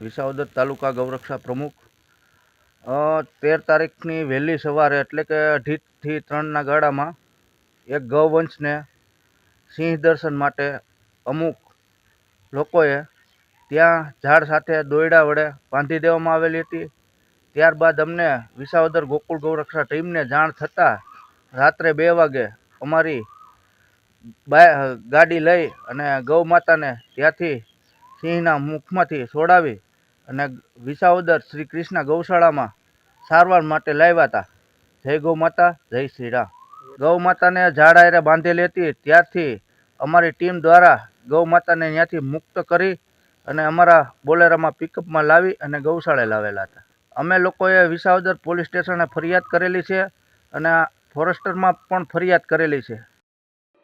વિસાવદર તાલુકા ગૌરક્ષા પ્રમુખ. તેર તારીખની વહેલી સવારે એટલે કે અઢીથી ત્રણના ગાળામાં એક ગૌવંશને સિંહ દર્શન માટે અમુક લોકોએ ત્યાં ઝાડ સાથે દોયડા વડે બાંધી દેવામાં આવેલી હતી. ત્યારબાદ અમને વિસાવદર ગોકુળ ગૌરક્ષા ટીમને જાણ થતાં રાત્રે બે વાગે અમારી ગાડી લઈ અને ગૌ માતાને ત્યાંથી સિંહના મુખમાંથી છોડાવી અને વિસાવદર શ્રી કૃષ્ણ ગૌશાળામાં સારવાર માટે લાવ્યા હતા. જય ગૌ માતા, જય શ્રી રામ. ગૌ માતાને ઝાડ આયરે બાંધેલી હતી ત્યારથી અમારી ટીમ દ્વારા ગૌ માતાને ત્યાંથી મુક્ત કરી અને અમારા બોલેરામાં પિકઅપમાં લાવી અને ગૌશાળાએ લાવેલા હતા. અમે લોકોએ વિસાવદર પોલીસ સ્ટેશને ફરિયાદ કરેલી છે અને ફોરેસ્ટરમાં પણ ફરિયાદ કરેલી છે.